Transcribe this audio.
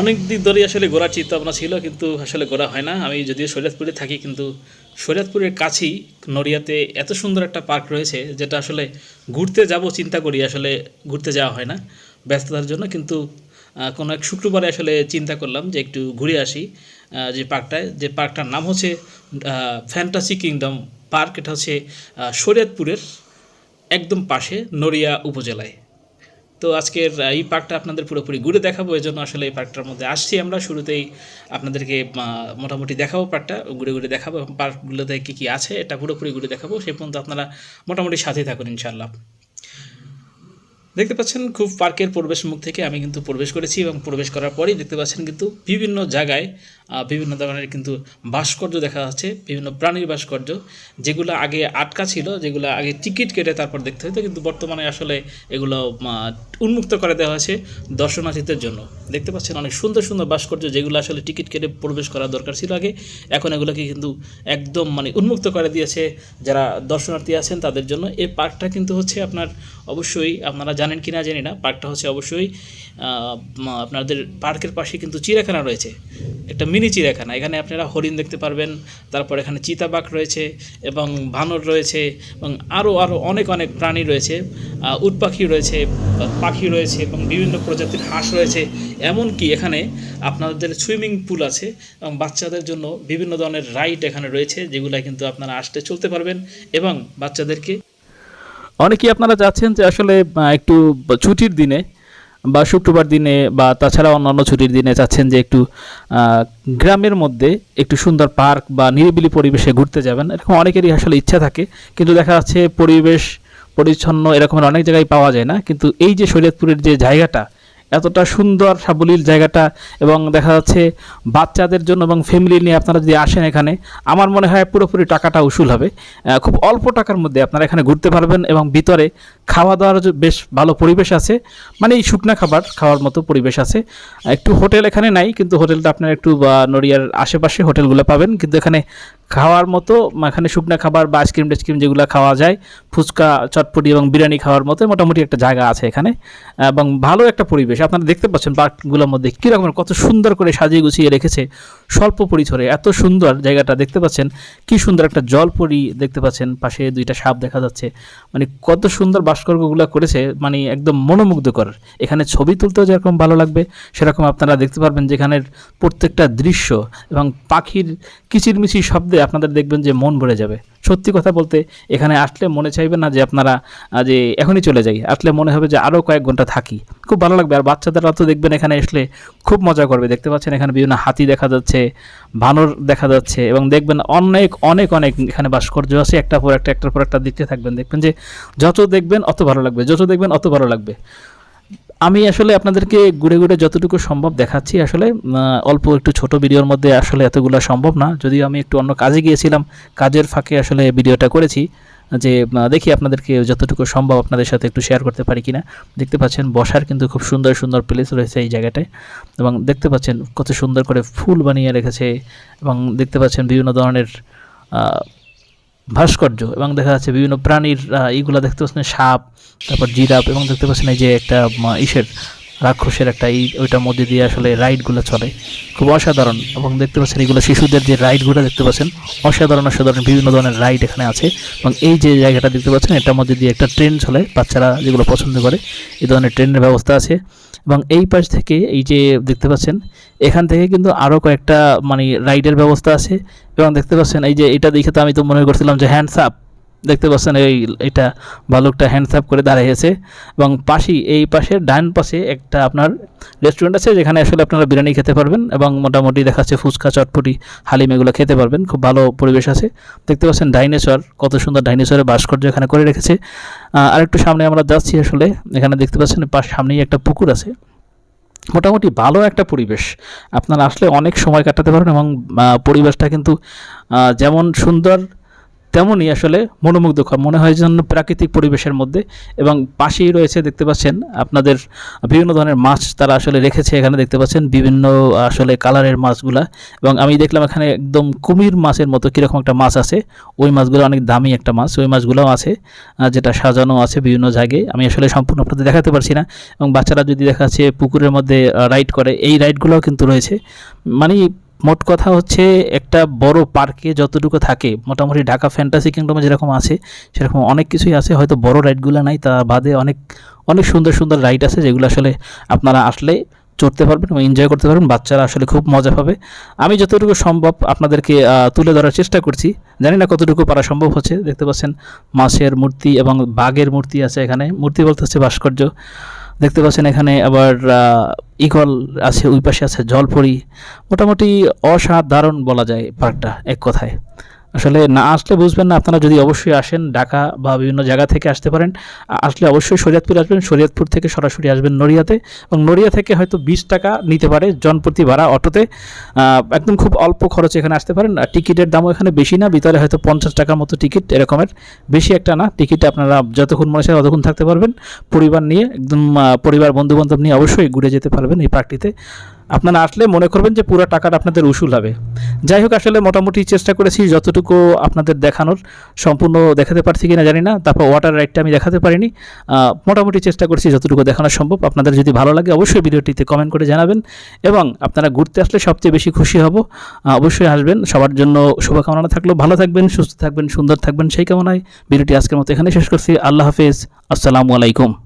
অনেক দিন ধরেই আসলে ঘোরার চিন্তা ভাবনা ছিল, কিন্তু আসলে ঘোরা হয় না। আমি যদিও শরীয়তপুরে থাকি, কিন্তু শরীয়তপুরের কাছেই নড়িয়াতে এত সুন্দর একটা পার্ক রয়েছে, যেটা আসলে ঘুরতে যাব চিন্তা করি, আসলে ঘুরতে যাওয়া হয় না ব্যস্ততার জন্য, কিন্তু কোনো এক শুক্রবারে আসলে চিন্তা করলাম যে একটু ঘুরে আসি যে পার্কটায়। যে পার্কটার নাম হচ্ছে ফ্যান্টাসি কিংডম পার্ক এটা হচ্ছে শরীয়তপুরের একদম পাশে নড়িয়া উপজেলায়। তো আজকের এই পার্কটা আপনাদের পুরোপুরি ঘুরে দেখাবো এই জন্য আসলে এই পার্কটার মধ্যে আসছি আমরা। শুরুতেই আপনাদেরকে মোটামুটি দেখাবো পার্কটা, ঘুরে ঘুরে দেখাবো, এবং পার্কগুলোতে কী কী আছে, এটা পুরোপুরি ঘুরে দেখাবো। সে পর্যন্ত আপনারা মোটামুটি সাথেই থাকুন ইনশাল্লাহ দেখতে পাচ্ছেন খুব পার্কের প্রবেশ মুখ থেকে আমি কিন্তু প্রবেশ করেছি এবং প্রবেশ করার পরেই দেখতে পাচ্ছেন কিন্তু বিভিন্ন জায়গায় বিভিন্ন ধরনের কিন্তু ভাস্কর্য দেখা যাচ্ছে, বিভিন্ন প্রাণীর ভাস্কর্য, যেগুলো আগে আটকা ছিল, যেগুলো আগে টিকিট কেটে তারপর দেখতে হতো, কিন্তু বর্তমানে আসলে এগুলো উন্মুক্ত করে দেওয়া হয়েছে দর্শনার্থীদের জন্য। দেখতে পাচ্ছেন অনেক সুন্দর সুন্দর ভাস্কর্য যেগুলো আসলে টিকিট কেটে প্রবেশ করা দরকার ছিল আগে, এখন এগুলোকে কিন্তু একদম মানে উন্মুক্ত করে দিয়েছে যারা দর্শনার্থী আছেন তাদের জন্য। এই পার্কটা কিন্তু হচ্ছে আপনার অবশ্যই আপনারা জানেন কি না জানি না পার্কটা হচ্ছে অবশ্যই আপনাদের পার্কের পাশে কিন্তু চিড়িয়াখানা রয়েছে। একটা মিনি চিড়িয়াখানা, এখানে আপনারা হরিণ দেখতে পারবেন, তারপর এখানে চিতাবাঘ রয়েছে এবং ভানর রয়েছে এবং আরও আরও অনেক অনেক প্রাণী রয়েছে উট পাখি রয়েছে পাখি রয়েছে এবং বিভিন্ন প্রজাতির হাঁস রয়েছে। এমনকি এখানে আপনাদের সুইমিং পুল আছে এবং বাচ্চাদের জন্য বিভিন্ন ধরনের রাইড এখানে রয়েছে যেগুলো কিন্তু আপনারা আসতে চলতে পারবেন এবং বাচ্চাদেরকে অনেকেই আপনারা যাচ্ছেন যে আসলে একটু ছুটির দিনে বা শুক্রবার দিনে বা তাছাড়া অন্যান্য ছুটির দিনে চাচ্ছেন যে একটু গ্রামের মধ্যে একটু সুন্দর পার্ক বা নিরিবিলি পরিবেশে ঘুরতে যাবেন। এরকম অনেকেরই আসলে ইচ্ছা থাকে, কিন্তু দেখা যাচ্ছে পরিবেশ পরিচ্ছন্ন এরকমের অনেক জায়গায় পাওয়া যায় না। কিন্তু এই যে শরীয়তপুরের যে জায়গাটা এতটা সুন্দর সাবলীল জায়গাটা এবং দেখা যাচ্ছে বাচ্চাদের জন্য এবং ফ্যামিলি নিয়ে আপনারা যদি আসেন এখানে, আমার মনে হয় পুরোপুরি টাকাটা উসুল হবে। খুব অল্প টাকার মধ্যে আপনারা এখানে ঘুরতে পারবেন এবং ভিতরে খাওয়া দাওয়ার বেশ ভালো পরিবেশ আছে মানে এই শুকনা খাবার খাওয়ার মতো পরিবেশ আছে। একটু হোটেল এখানে নাই, কিন্তু হোটেলটা আপনার একটু নড়িয়ার আশেপাশে হোটেলগুলো পাবেন। কিন্তু এখানে খাওয়ার মতো, এখানে শুকনা খাবার বা আইসক্রিম টাইসক্রিম যেগুলো খাওয়া যায়, ফুচকা, চটপটি এবং বিরিয়ানি খাওয়ার মতো মোটামুটি একটা জায়গা আছে এখানে। এবং ভালো একটা পরিবেশ। আপনারা দেখতে পাচ্ছেন পার্কগুলোর মধ্যে কী রকমের, কত সুন্দর করে সাজিয়ে গুছিয়ে রেখেছে স্বল্প পরিসরে। এত সুন্দর জায়গাটা দেখতে পাচ্ছেন, কি সুন্দর একটা জলপরি দেখতে পাচ্ছেন, পাশে দুইটা সাপ দেখা যাচ্ছে। মানে কত সুন্দর ভাস্কর্যগুলো করেছে মানে একদম মনোমুগ্ধকর। এখানে ছবি তুলতেও যেরকম ভালো লাগবে, সেরকম আপনারা দেখতে পারবেন যেখানের প্রত্যেকটা দৃশ্য এবং পাখির কিচিরমিচির শব্দে আপনাদের দেখবেন যে মন ভরে যাবে। সত্যি কথা বলতে এখানে আসলে মনে চাইবে না যে আপনারা যে এখনই চলে যাই। আসলে মনে হবে যে আরও কয়েক ঘণ্টা থাকি। খুব ভালো লাগবে। আর বাচ্চাদেররা তো দেখবেন এখানে আসলে খুব মজা করবে। দেখতে পাচ্ছেন এখানে বিভিন্ন হাতি দেখা যাচ্ছে, বানর দেখা যাচ্ছে এবং দেখবেন অনেক অনেক অনেক এখানে ভাস্কর্য আছে। একটা পর একটা, একটার পর একটা দেখতে থাকবেন। দেখবেন যে যত দেখবেন অত ভালো লাগবে। যত দেখবেন অত ভালো লাগবে। আমি আসলে আপনাদেরকে ঘুরে ঘুরে যতটুকু সম্ভব দেখাচ্ছি, আসলে অল্প একটু ছোট ভিডিওর মধ্যে আসলে এতগুলো সম্ভব না। যদিও আমি একটু অন্য কাজে গিয়েছিলাম, কাজের ফাঁকে আসলে ভিডিওটা করেছি, যে দেখি আপনাদেরকে যতটুকু সম্ভব আপনাদের সাথে একটু শেয়ার করতে পারি কিনা। দেখতে পাচ্ছেন বসার কিন্তু খুব সুন্দর সুন্দর প্লেস রয়েছে এই জায়গাটায় এবং দেখতে পাচ্ছেন কত সুন্দর করে ফুল বানিয়ে রেখেছে এবং দেখতে পাচ্ছেন বিভিন্ন ধরনের ভাস্কর্য এবং দেখা যাচ্ছে বিভিন্ন প্রাণীর এইগুলা দেখতে পাচ্ছেন সাপ, তারপর জিরাপ এবং দেখতে পাচ্ছেন এই যে একটা ইসের রাক্ষসের একটা এই, ওইটার মধ্যে দিয়ে আসলে রাইডগুলো চলে। খুব অসাধারণ এবং দেখতে পাচ্ছেন এগুলো শিশুদের যে রাইডগুলো দেখতে পাচ্ছেন, অসাধারণ অসাধারণ বিভিন্ন ধরনের রাইড এখানে আছে এবং এই যে জায়গাটা দেখতে পাচ্ছেন, এটার মধ্যে দিয়ে একটা ট্রেন চলে বাচ্চারা যেগুলো পছন্দ করে। এই ধরনের ট্রেনের ব্যবস্থা আছে। এবং এই পাশ থেকে এই যে দেখতে পাচ্ছেন, এখান থেকে কিন্তু আরও কয়েকটা মানে রাইডের ব্যবস্থা আছে। এবং দেখতে পাচ্ছেন, এই যে এটা দেখে তো আমি তো মনে করছিলাম যে হ্যান্ডস আপ দেখতে পাচ্ছেন এই এটা ভালুকটা হ্যান্ডস আপ করে দাঁড়িয়েছে এবং পাশেই এই পাশে ডান পাশে একটা আপনার রেস্টুরেন্ট আছে যেখানে আসলে আপনারা বিরিয়ানি খেতে পারবেন এবং মোটামুটি দেখাচ্ছে ফুচকা চটপটি হালিম এগুলো খেতে পারবেন। খুব ভালো পরিবেশ আছে। দেখতে পাচ্ছেন ডাইনোসর কত সুন্দর ডাইনোসরের ভাস্কর্য এখানে করে রেখেছে। আহ, আরেকটু সামনে আমরা যাচ্ছি আসলে এখানে দেখতে পাচ্ছেন পাশ সামনেই একটা পুকুর আছে। মোটামুটি ভালো একটা পরিবেশ। আপনারা আসলে অনেক সময় কাটাতে পারেন এবং পরিবেশটা কিন্তু যেমন সুন্দর তেমনই আসলে মনোমুগ্ধকর। মনে হয় যেন প্রাকৃতিক পরিবেশের মধ্যে এবং পাশেই রয়েছে দেখতে পাচ্ছেন আপনাদের বিভিন্ন ধরনের মাছ তারা আসলে রেখেছে। এখানে দেখতে পাচ্ছেন বিভিন্ন আসলে কালারের মাছগুলা এবং আমি দেখলাম এখানে একদম কুমির মাছের মতো কীরকম একটা মাছ আছে। ওই মাছগুলো অনেক দামি একটা মাছ। ওই মাছগুলোও আছে যেটা সাজানো আছে বিভিন্ন জায়গায়। আমি আসলে সম্পূর্ণ আপনাদের দেখাতে পারছি না এবং বাচ্চারা যদি দেখা যাচ্ছে পুকুরের মধ্যে রাইড করে, এই রাইডগুলোও কিন্তু রয়েছে। মানে মোট কথা হচ্ছে একটা বড় পার্কে যতটুকু থাকে, মোটামুটি ঢাকা ফ্যান্টাসি কিংডমে যেরকম আছে, সেরকম অনেক কিছুই আছে। হয়তো বড় রাইডগুলো নাই, তা বাদে অনেক অনেক সুন্দর সুন্দর রাইড আছে যেগুলো আসলে আপনারা আসলে চড়তে পারবেন এবং এনজয় করতে পারবেন, বাচ্চারা আসলে খুব মজা পাবে। আমি যতটুকু সম্ভব আপনাদেরকে তুলে ধরার চেষ্টা করছি। জানি না কতটুকু পারা সম্ভব হচ্ছে, দেখতে পাচ্ছেন মাছের মূর্তি এবং বাঘের মূর্তি আছে এখানে। মূর্তি বলতে হচ্ছে ভাস্কর্য। দেখতে পাচ্ছেন এখানে আবার ইগল আছে, ওই পাশে আছে জলপরি। মোটামুটি অসাধারণ বলা যায় পার্কটা, এক কথায়। আসলে না আসলে বুঝবেন না, আপনারা যদি অবশ্যই আসেন ঢাকা বা বিভিন্ন জায়গা থেকে আসতে পারেন আসলে অবশ্যই শরীয়তপুর আসবেন, শরীয়তপুর থেকে সরাসরি আসবেন নড়িয়াতে এবং নড়িয়া থেকে হয়তো বিশ টাকা নিতে পারে জনপ্রতি ভাড়া অটোতে। একদম খুব অল্প খরচে এখানে আসতে পারেন, আর টিকিটের দামও এখানে বেশি না ভিতরে হয়তো পঞ্চাশ টাকার মতো টিকিট এরকমের বেশি একটা না, টিকিট আপনারা যতক্ষণ মনে হয় ততক্ষণ থাকতে পারবেন। পরিবার নিয়ে, একদম পরিবার বন্ধুবান্ধব নিয়ে অবশ্যই ঘুরে যেতে পারবেন এই পার্কটিতে আপনারা আসলে মনে করবেন যে পুরো টাকাটা আপনাদের উসুল হবে। যাই হোক, আসলে মোটামুটি চেষ্টা করেছি যতটুকু আপনাদের দেখানোর। সম্পূর্ণ দেখাতে পারছি কিনা জানি না, তারপর ওয়াটার রাইডটা আমি দেখাতে পারিনি। মোটামুটি চেষ্টা করছি যতটুকু দেখানো সম্ভব। আপনাদের যদি ভালো লাগে অবশ্যই ভিডিওটিতে কমেন্ট করে জানাবেন এবং আপনারা ঘুরতে আসলে সবচেয়ে বেশি খুশি হব। অবশ্যই আসবেন। সবার জন্য শুভকামনা থাকল। ভালো থাকবেন, সুস্থ থাকবেন, সুন্দর থাকবেন সেই কামনায় ভিডিওটি আজকের মতো এখানে শেষ করছি। আল্লাহ হাফেজ। আসসালামু আলাইকুম।